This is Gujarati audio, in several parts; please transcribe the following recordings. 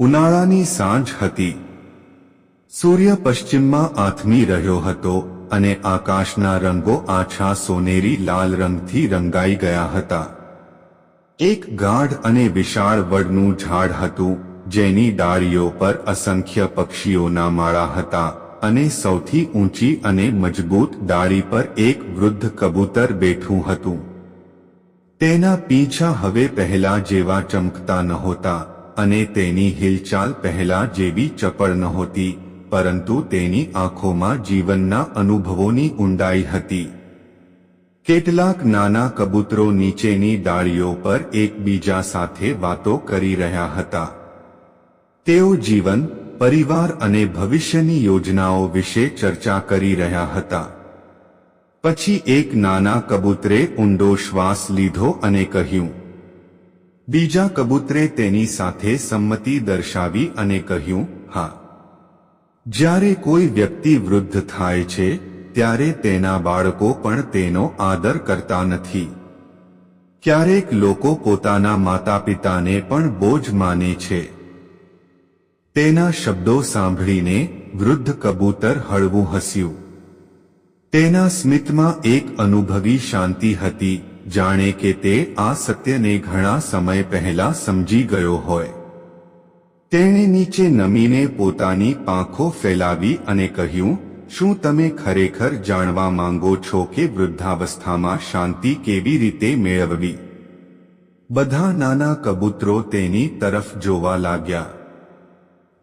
ઉનાળાની સાંજ હતી. સૂર્ય પશ્ચિમમાં આથમી રહ્યો હતો અને આકાશના રંગો આછા સોનેરી લાલ રંગથી રંગાઈ ગયા હતા. એક ગાઢ અને વિશાળ વડનું ઝાડ હતું, જેની ડાળીઓ પર અસંખ્ય પક્ષીઓના માળા હતા અને સૌથી ઊંચી અને મજબૂત ડાળી પર એક વૃદ્ધ કબૂતર બેઠું હતું. તેના પીંછા હવે પહેલા જેવા ચમકતા નહોતા. અને તેની હિલચાલ પહેલા જેવી ચપળ નહોતી, પરંતુ તેની આંખોમાં જીવનના અનુભવોની ઊંડાઈ હતી. કેટલાક નાના કબૂતરો નીચેની ડાળીઓ પર એકબીજા સાથે વાતો કરી રહ્યા હતા. તેઓ જીવન, પરિવાર અને ભવિષ્યની યોજનાઓ વિશે ચર્ચા કરી રહ્યા હતા. પછી એક નાના કબૂતરે ઊંડો શ્વાસ લીધો અને કહ્યું બીજા કબૂતરે તેની સાથે સંમતિ દર્શાવી અને કહ્યું, હા. જ્યારે કોઈ વ્યક્તિ વૃદ્ધ થાય છે, ત્યારે તેના બાળકો પણ તેનો આદર કરતા નથી. ક્યારેક લોકો પોતાના માતા પિતાને પણ બોજ માને છે. તેના શબ્દો સાંભળીને વૃદ્ધ કબૂતર હળવું હસ્યું. તેના સ્મિતમાં એક અનુભવી શાંતિ હતી. જાણે કે તે આ સત્યને ઘણા સમય પહેલા સમજી ગયો હોય. તેણે નીચે નમીને પોતાની પાંખો ફેલાવી અને કહ્યું, શું તમે ખરેખર જાણવા માંગો છો કે વૃદ્ધાવસ્થામાં શાંતિ કેવી રીતે મેળવવી? બધા નાના કબૂતરો તેની તરફ જોવા લાગ્યા.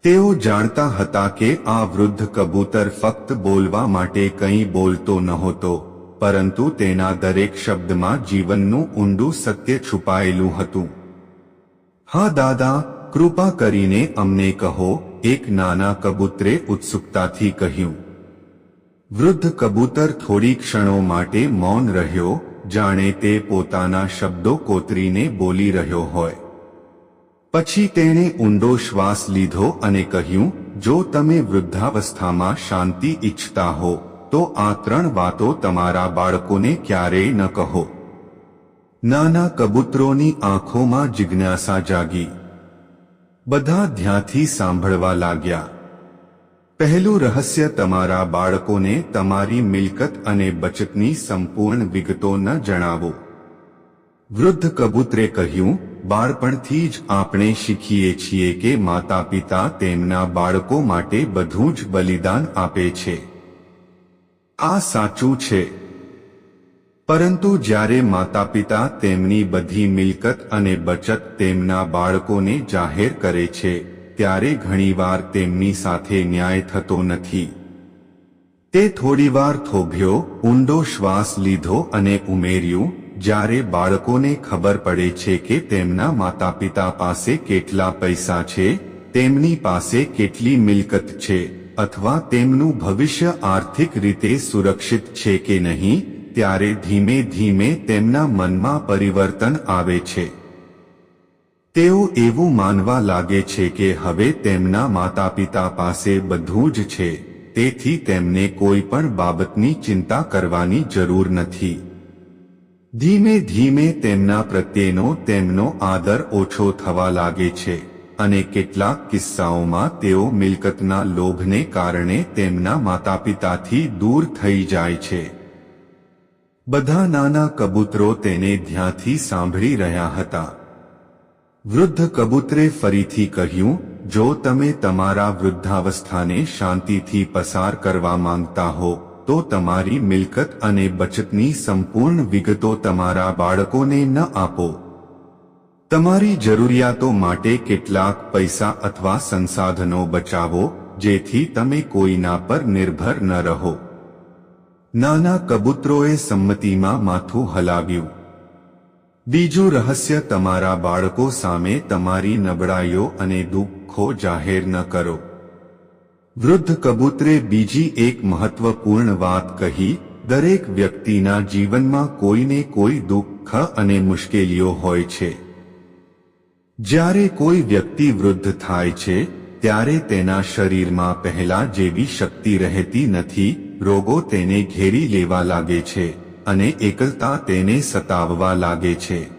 તેઓ જાણતા હતા કે આ વૃદ્ધ કબૂતર ફક્ત બોલવા માટે કંઈ બોલતો નહોતો. પરંતુ તેના દરેક શબ્દમાં જીવનનું ઊંડું સત્ય છુપાયેલું હતું. હા દાદા, કૃપા કરીને અમને કહો, એક નાના કબૂતરે ઉત્સુકતાથી કહ્યું. વૃદ્ધ કબૂતર થોડી ક્ષણો માટે મૌન રહ્યો, જાણે તે પોતાના શબ્દો કોતરીને બોલી રહ્યો હોય. પછી તેણે ઊંડો શ્વાસ લીધો અને કહ્યું, જો તમે વૃદ્ધાવસ્થામાં શાંતિ ઈચ્છતા હો તો આ ત્રણ વાતો તમારા બાળકોને ક્યારેય ન કહો. નાના કબૂતરોની આંખોમાં જિજ્ઞાસા જાગી. બધા ધ્યાનથી સાંભળવા લાગ્યા. પહેલું રહસ્ય તમારા બાળકોને તમારી મિલકત અને બચતની સંપૂર્ણ વિગતો ન જણાવો. વૃદ્ધ કબૂતરે કહ્યું, બાળપણથી જ આપણે શીખીએ છીએ કે માતા પિતા તેમના બાળકો માટે બધું જ બલિદાન આપે છે. આ સાચું છે. પરંતુ જ્યારે માતા પિતા તેમની બધી મિલકત અને બચત તેમના બાળકોને જાહેર કરે છે, ત્યારે ઘણીવાર તેમની સાથે ન્યાય થતો નથી. તે થોડીવાર થોભ્યો, ઊંડો શ્વાસ લીધો અને ઉમેર્યું, જ્યારે બાળકોને ખબર પડે છે કે તેમના માતા પિતા પાસે કેટલા પૈસા છે, તેમની પાસે કેટલી મિલકત છે. અથવા તેમનું ભવિષ્ય આર્થિક રીતે સુરક્ષિત છે કે નહીં, ત્યારે ધીમે ધીમે તેમના મનમાં પરિવર્તન આવે છે. તેઓ એવું માનવા લાગે છે કે હવે તેમના માતા પિતા પાસે બધું જ છે, તેથી તેમને કોઈ પણ બાબતની ચિંતા કરવાની જરૂર નથી. ધીમે ધીમે તેમના પ્રત્યેનો તેમનો આદર ઓછો થવા લાગે છે. અને કેટલાક કિસ્સાઓમાં તેઓ મિલકતના લોભને કારણે તેમના માતા પિતાથી દૂર થઈ જાય છે. બધા નાના કબૂતરો તેને ધ્યાનથી સાંભળી રહ્યા હતા. વૃદ્ધ કબૂતરે ફરીથી કહ્યું, જો તમે તમારા વૃદ્ધાવસ્થાને શાંતિથી પસાર કરવા માંગતા હો, તો તમારી મિલકત અને બચતની સંપૂર્ણ વિગતો તમારા બાળકોને ન આપો. તમારી જરૂરિયાતો માટે કેટલાક પૈસા અથવા સંસાધનો બચાવો, જેથી તમે કોઈના પર નિર્ભર ન રહો. નાના કબૂતરોએ સંમતિમાં માથું હલાવ્યું. બીજું રહસ્ય, તમારા બાળકો સામે તમારી નબળાઈઓ અને દુઃખો જાહેર ન કરો. વૃદ્ધ કબૂતરે બીજી એક મહત્વપૂર્ણ વાત કહી, દરેક વ્યક્તિના જીવનમાં કોઈને કોઈ દુઃખ અને મુશ્કેલીઓ હોય છે. જ્યારે કોઈ વ્યક્તિ વૃદ્ધ થાય છે, ત્યારે તેના શરીરમાં પહેલા જેવી શક્તિ રહેતી નથી, રોગો તેને ઘેરી લેવા લાગે છે અને એકલતા તેને સતાવવા લાગે છે.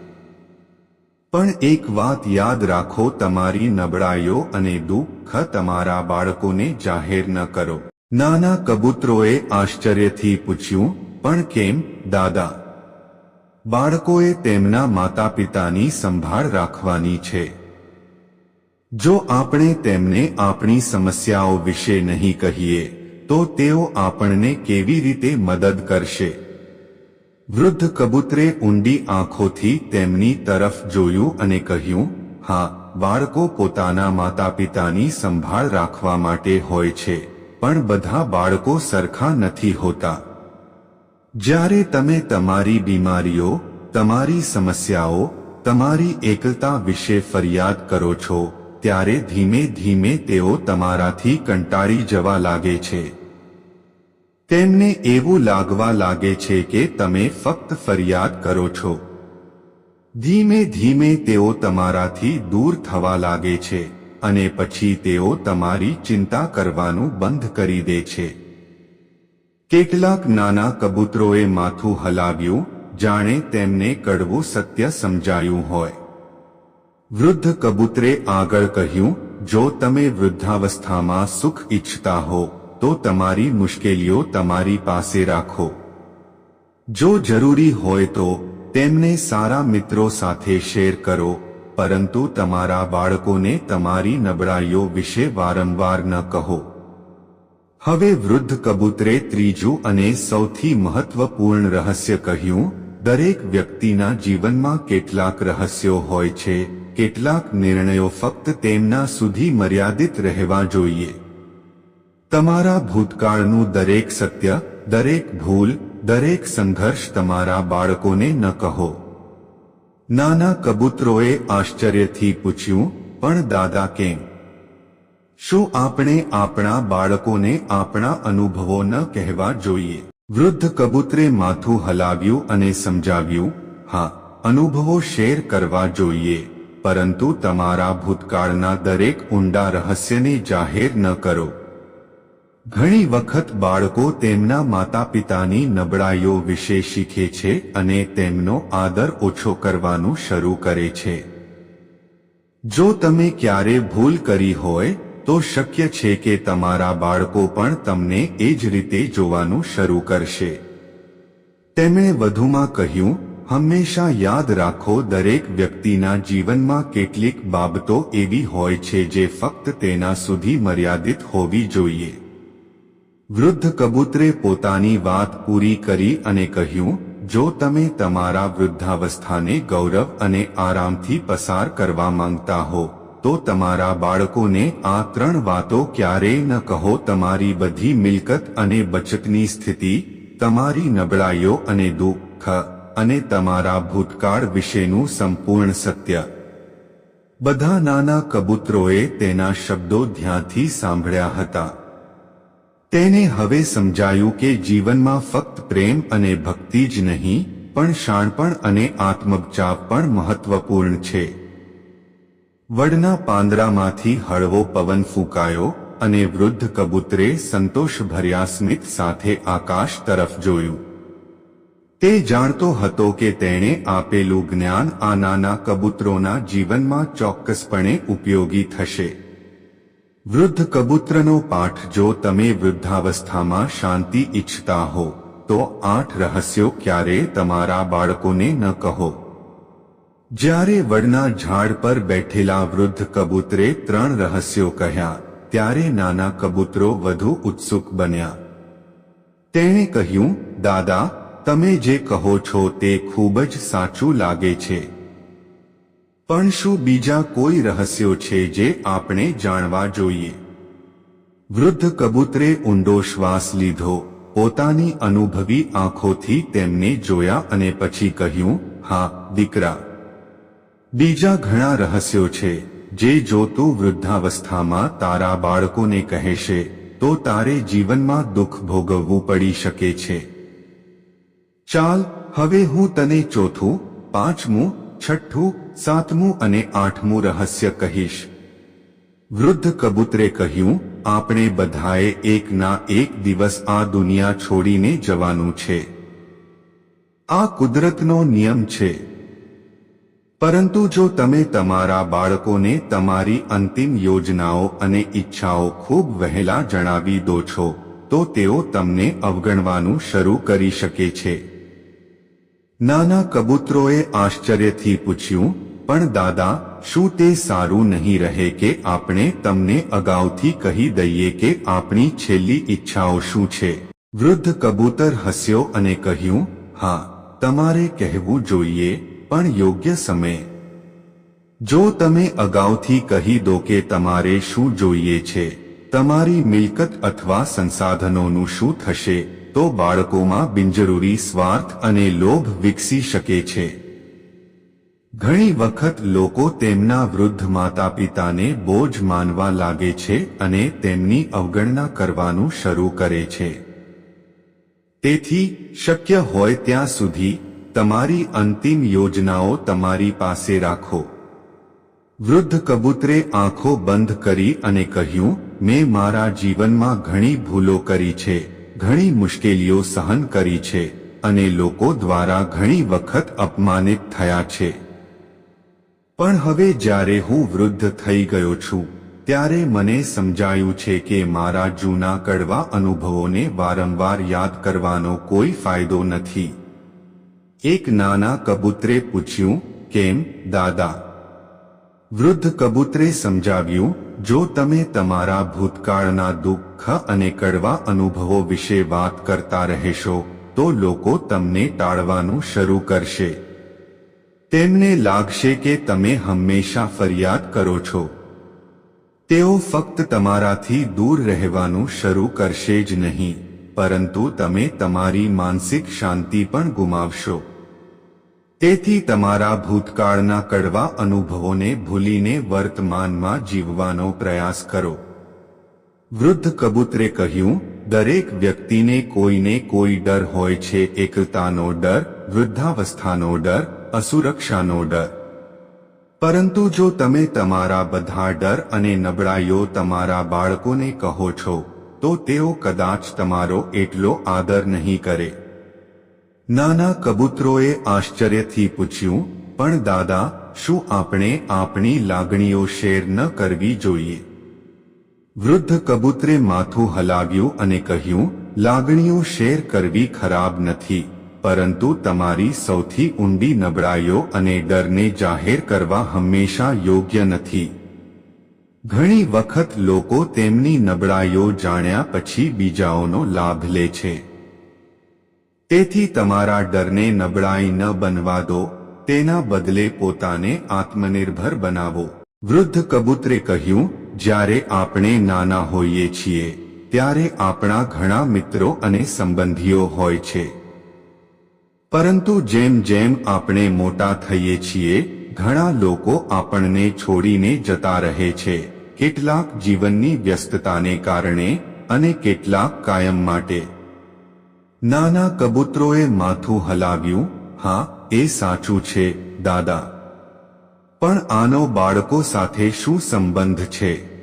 પણ એક વાત યાદ રાખો, તમારી નબળાઈઓ અને દુઃખ તમારા બાળકોને જાહેર ન કરો. નાના કબૂતરોએ આશ્ચર્યથી પૂછ્યું, પણ કેમ, દાદા? બાળકોએ તેમના માતા પિતાની સંભાળ રાખવાની છે. જો આપણે તેમને આપણી સમસ્યાઓ વિશે નહીં કહીએ, તો તેઓ આપણને કેવી રીતે મદદ કરશે? વૃદ્ધ કબૂતરે ઊંડી આંખોથી તેમની તરફ જોયું અને કહ્યું, હા, બાળકો પોતાના માતા પિતાની સંભાળ રાખવા માટે હોય છે, પણ બધા બાળકો સરખા નથી હોતા. જ્યારે તમે તમારી બીમારીઓ, તમારી સમસ્યાઓ, તમારી એકલતા વિશે ફરિયાદ કરો છો, ત્યારે ધીમે ધીમે તેઓ તમારાથી કંટાળી જવા લાગે છે. તેમને એવું લાગવા લાગે છે કે તમે ફક્ત ફરિયાદ કરો છો. ધીમે ધીમે તેઓ તમારાથી દૂર થવા લાગે છે અને પછી તેઓ તમારી ચિંતા કરવાનું બંધ કરી દે છે. કેટલાક નાના કબૂતરોએ માથું હલાવ્યું, જાણે તેમને કડવું સત્ય સમજાયું હોય. વૃદ્ધ કબૂતરે આગળ કહ્યું, જો તમે વૃદ્ધાવસ્થામાં સુખ ઈચ્છતા હો, તો તમારી મુશ્કેલીઓ તમારી પાસે રાખો. જો જરૂરી હોય તો તેમને સારા મિત્રો સાથે શેર કરો, પરંતુ તમારા બાળકોને તમારી નબળાઈઓ વિશે વારંવાર ન કહો. હવે વૃદ્ધ કબૂતરે ત્રીજું અને સૌથી મહત્વપૂર્ણ રહસ્ય કહ્યું, દરેક વ્યક્તિના જીવનમાં કેટલાક રહસ્યો હોય છે, કેટલાક નિર્ણયો ફક્ત તેમના સુધી મર્યાદિત રહેવા જોઈએ. તમારા ભૂતકાળનું દરેક સત્ય, દરેક ભૂલ, દરેક સંઘર્ષ તમારા બાળકોને ન કહો. નાના કબૂતરોએ આશ્ચર્યથી પૂછ્યું, પણ દાદા કેમ? શું આપણે આપણા બાળકોને આપણા અનુભવો ન કહેવા જોઈએ? વૃદ્ધ કબૂતરે માથું હલાવ્યું અને સમજાવ્યું, હા, અનુભવો શેર કરવા જોઈએ, પરંતુ તમારા ભૂતકાળના દરેક ઊંડા રહસ્યને જાહેર ન કરો. ઘણી વખત બાળકો તેમના માતા પિતાની નબળાઈઓ વિશે શીખે છે અને તેમનો આદર ઓછો કરવાનું શરૂ કરે છે. જો તમે ક્યારે ભૂલ કરી હોય તો શક્ય છે કે તમારા બાળકો પણ તમને એ જ રીતે જોવાનું શરૂ કરશે. તેમણે વધુમાં કહ્યું, હંમેશા યાદ રાખો દરેક વ્યક્તિના જીવનમાં કેટલીક બાબતો એવી હોય છે જે ફક્ત તેના સુધી મર્યાદિત હોવી જોઈએ. વૃદ્ધ કબૂતરે પોતાની વાત પૂરી કરી અને કહ્યું, જો તમે તમારા વૃદ્ધાવસ્થાને ગૌરવ અને આરામથી પસાર કરવા માંગતા હો તો તમારા બાળકોને આ ત્રણ વાતો ક્યારેય ન કહો. તમારી બધી મિલકત અને બચતની સ્થિતિ, તમારી નબળાઈઓ અને દુઃખ, અને તમારા ભૂતકાળ વિશેનું સંપૂર્ણ સત્ય. બધા નાના કબૂતરોએ તેના શબ્દો ધ્યાનથી સાંભળ્યા હતા. તેને હવે સમજાયું કે જીવનમાં ફક્ત પ્રેમ અને ભક્તિ જ નહીં, પણ શાણપણ અને આત્મબચાવ પણ મહત્વપૂર્ણ છે. વડના પાંદડામાંથી હળવો પવન ફૂંકાયો અને વૃદ્ધ કબૂતરે સંતોષભર્યા સ્મિત સાથે આકાશ તરફ જોયું. તે જાણતો હતો કે તેણે આપેલું જ્ઞાન આ નાના કબૂતરોના જીવનમાં ચોક્કસપણે ઉપયોગી થશે. વૃદ્ધ કબૂતરનો પાઠ, જો તમે વૃદ્ધાવસ્થામાં શાંતિ ઈચ્છતા હો, તો આઠ રહસ્યો ક્યારેય તમારા બાળકોને ન કહો. જ્યારે વડના ઝાડ પર બેઠેલા વૃદ્ધ કબૂતરે ત્રણ રહસ્યો કહ્યા, ત્યારે નાના કબૂતરો વધુ ઉત્સુક બન્યા. તેણે કહ્યું, દાદા, તમે જે કહો છો તે ખૂબ જ સાચું લાગે છે. પણ શું બીજા કોઈ રહસ્યો છે જે આપણે જાણવા જોઈએ? વૃદ્ધ કબૂતરે ઊંડો શ્વાસ લીધો. પોતાની અનુભવી આંખોથી તેમને જોયા અને પછી કહ્યું, હા, દીકરા બીજા ઘણા રહસ્યો છે, જે જો તું વૃદ્ધાવસ્થામાં તારા બાળકોને કહેશે તો તારે જીવનમાં દુઃખ ભોગવવું પડી શકે છે. ચાલ, હવે હું તને ચોથું, પાંચમું, છઠ્ઠું, સાતમું અને આઠમું રહસ્ય કહીશ. વૃદ્ધ કબૂતરે કહ્યું, આપણે બધાએ એકના એક દિવસ આ દુનિયા છોડીને જવાનું છે. આ કુદરતનો નિયમ છે. પરંતુ જો તમે તમારા બાળકોને તમારી અંતિમ યોજનાઓ અને ઈચ્છાઓ ખૂબ વહેલા જણાવી દો છો, તો તેઓ તમને અવગણવાનું શરૂ કરી શકે છે. નાના કબૂતરોએ આશ્ચર્યથી પૂછ્યું, પણ દાદા, શું તે સારું નહીં રહે કે આપણે તમને અગાઉથી કહી દઈએ કે આપણી છેલ્લી ઈચ્છાઓ શું છે? વૃદ્ધ કબૂતર હસ્યો અને કહ્યું, હા, તમારે કહેવું જોઈએ પણ યોગ્ય સમયે. જો તમે અગાઉથી કહી દો કે તમારે શું જોઈએ છે, તમારી મિલકત અથવા સંસાધનોનું શું થશે, તો બાળકોમાં બિનજરૂરી સ્વાર્થ અને લોભ વિકસી શકે છે. ઘણી વખત લોકો તેમના વૃદ્ધ માતા પિતાને બોજ માનવા લાગે છે અને તેમની અવગણના કરવાનું શરૂ કરે છે. તેથી, શક્ય હોય ત્યાં સુધી તમારી અંતિમ યોજનાઓ તમારી પાસે રાખો. વૃદ્ધ કબૂતરે આંખો બંધ કરી અને કહ્યું, મેં મારા જીવનમાં ઘણી ભૂલો કરી છે, ઘણી મુશ્કેલીઓ સહન કરી છે, અને લોકો દ્વારા ઘણી વખત અપમાનિત થયા છે. પણ હવે જ્યારે હું વૃદ્ધ થઈ ગયો છું, ત્યારે મને સમજાયું છે કે મારા જૂના કડવા અનુભવોને વારંવાર યાદ કરવાનો કોઈ ફાયદો નથી. એક નાના કબૂતરે પૂછ્યું, કેમ, દાદા? વૃદ્ધ કબૂતરે સમજાવ્યું, જો તમે તમારા ભૂતકાળના દુઃખ અને કડવા અનુભવો વિશે વાત કરતા રહેશો, તો લોકો તમને ટાળવાનું શરૂ કરશે. તેમને લાગશે કે તમે હંમેશા ફરિયાદ કરો છો. તેઓ ફક્ત તમારાથી દૂર રહેવાનું શરૂ કરશે જ નહીં. પરંતુ તમે તમારી માનસિક શાંતિ પણ ગુમાવશો. તેથી તમારા ભૂતકાળના કડવા અનુભવોને ભૂલીને વર્તમાનમાં જીવવાનો પ્રયાસ કરો. વૃદ્ધ કબૂતરે કહ્યું, દરેક વ્યક્તિને કોઈને કોઈ ડર હોય છે એકલતાનો ડર, વૃદ્ધાવસ્થાનો ડર, અસુરક્ષાનો ડર. પરંતુ જો તમે તમારા બધા ડર અને નબળાઈઓ તમારા બાળકોને કહો છો તો તેઓ કદાચ તમારો એટલો આદર નહીં કરે. નાના કબૂતરોએ આશ્ચર્યથી પૂછ્યું, પણ દાદા, શું આપણે આપણી લાગણીઓ શેર ન કરવી જોઈએ? વૃદ્ધ કબૂતરે માથું હલાવ્યું અને કહ્યું, લાગણીઓ શેર કરવી ખરાબ નથી, પરંતુ તમારી સૌથી ઊંડી નબળાઈઓ અને ડરને જાહેર કરવા હંમેશા યોગ્ય નથી. ઘણી વખત લોકો તેમની નબળાઈઓ જાણ્યા પછી બીજાઓનો લાભ લે છે. તેથી તમારા ડરને નબળાઈ ન બનવા દો, તેના બદલે પોતાને આત્મનિર્ભર બનાવો. વૃદ્ધ કબૂતરે કહ્યું, જ્યારે આપણે નાના હોઈએ છીએ, ત્યારે આપણા ઘણા મિત્રો અને સંબંધીઓ હોય છે. પરંતુ જેમ જેમ આપણે મોટા થઈએ છીએ, ઘણા લોકો આપણને છોડીને જતા રહે છે. કેટલાક જીવનની વ્યસ્તતાને કારણે અને કેટલાક કાયમ માટે. નાના કબૂતરોએ માથું હલાવ્યું, હા, એ સાચું છે, દાદા. પણ આનો બાળકો સાથે શું સંબંધ છે?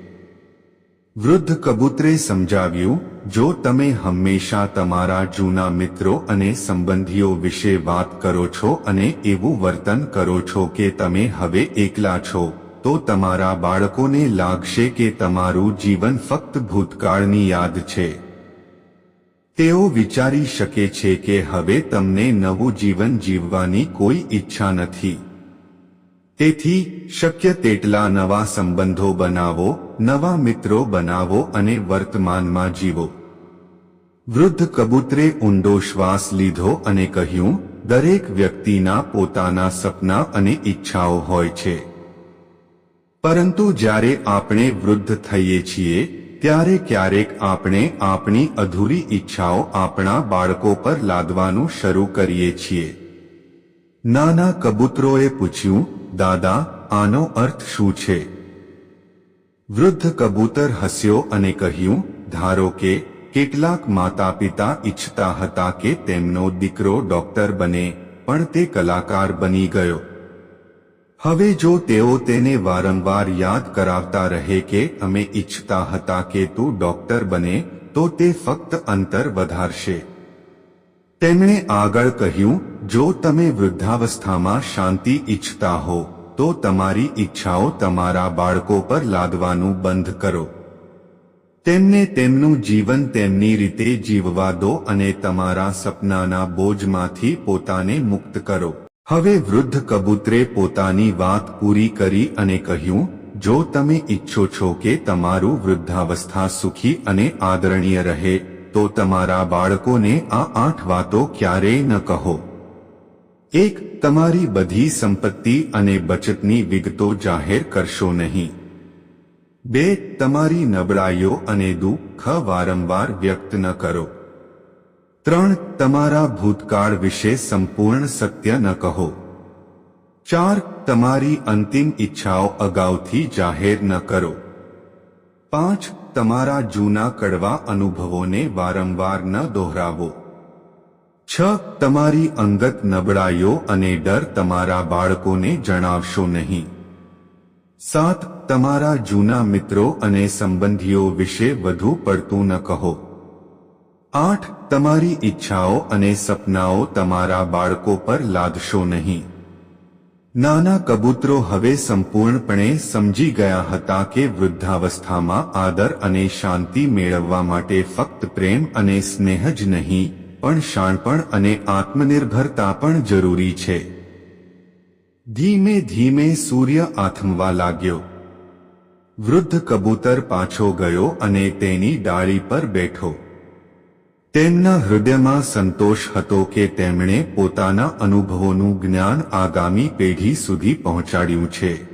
વૃદ્ધ કબૂતરે સમજાવ્યું, જો તમે હંમેશા તમારા જૂના મિત્રો અને સંબંધીઓ વિશે વાત કરો છો અને એવું વર્તન કરો છો કે તમે હવે એકલા છો તો તમારા બાળકોને લાગશે કે તમારું જીવન ફક્ત ભૂતકાળની યાદ છે. તેઓ વિચારી શકે છે કે હવે તમને નવું જીવન જીવવાની કોઈ ઈચ્છા નથી. તેથી, શક્ય તેટલા નવા સંબંધો બનાવો, નવા મિત્રો બનાવો અને વર્તમાનમાં જીવો. વૃદ્ધ કબૂતરે ઊંડો શ્વાસ લીધો અને કહ્યું, દરેક વ્યક્તિના પોતાના સપના અને ઈચ્છાઓ હોય છે. પરંતુ જ્યારે આપણે વૃદ્ધ થઈએ છીએ, ત્યારે ક્યારેક આપણે આપણી અધૂરી ઈચ્છાઓ આપણા બાળકો પર લાદવાનું શરૂ કરીએ છીએ. નાના કબૂતરોએ પૂછ્યું, દાદા, આનો અર્થ શું છે? વૃદ્ધ કબૂતર હસ્યો અને કહ્યું, ધારો કે, કેટલાક માતા પિતા ઈચ્છતા હતા કે તેમનો દીકરો ડોક્ટર બને, પણ તે કલાકાર બની ગયો. હવે જો તેઓ તેને વારંવાર યાદ કરાવતા રહે કે અમે ઈચ્છતા હતા કે તું ડોક્ટર બને, તો તે ફક્ત અંતર વધારશે. તેમણે આગળ કહ્યું, જો તમે વૃદ્ધાવસ્થામાં શાંતિ ઈચ્છતા હો, તો તમારી ઈચ્છાઓ તમારા બાળકો પર લાદવાનું બંધ કરો. તેમને તેમનું જીવન તેમની રીતે જીવવા દો અને તમારા સપનાના બોજમાંથી પોતાને મુક્ત કરો. હવે વૃદ્ધ કબૂતરે પોતાની વાત પૂરી કરી અને કહ્યું, જો તમે ઈચ્છો છો કે તમારું વૃદ્ધાવસ્થા સુખી અને આદરણીય રહે, તો તમારા બાળકોને આ આઠ વાતો ક્યારેય ન કહો. એક, તમારી બધી સંપત્તિ અને બચતની વિગતો જાહેર કરશો નહીં. બે, તમારી નબળાઈઓ અને દુઃખ વારંવાર વ્યક્ત ન કરો. ત્રણ તમારા ભૂતકાળ વિશે સંપૂર્ણ સત્ય ન કહો. ચાર, તમારી અંતિમ ઈચ્છાઓ અગાઉથી જાહેર ન કરો. પાંચ, તમારા જૂના કડવા અનુભવોને વારંવાર ન દોહરાવો. છ, તમારી અંગત નબળાઈઓ અને ડર તમારા બાળકોને જણાવશો નહીં. સાત, તમારા જૂના મિત્રો અને સંબંધીઓ વિશે વધુ પડતું ન કહો. આઠ, તમારી ઈચ્છાઓ અને સપનાઓ તમારા બાળકો પર લાદશો નહીં. નાના કબૂતરો હવે સંપૂર્ણપણે સમજી ગયા હતા કે વૃદ્ધાવસ્થામાં આદર અને શાંતિ મેળવવા માટે ફક્ત પ્રેમ અને સ્નેહ જ નહીં, પણ શાણપણ અને આત્મનિર્ભરતા પણ જરૂરી છે. ધીમે ધીમે સૂર્ય આથમવા લાગ્યો. વૃદ્ધ કબૂતર પાછો ગયો અને તેની ડાળી પર બેઠો. તેમના હૃદયમાં સંતોષ હતો કે તેમણે પોતાના અનુભવોનું જ્ઞાન આગામી પેઢી સુધી પહોંચાડ્યું છે.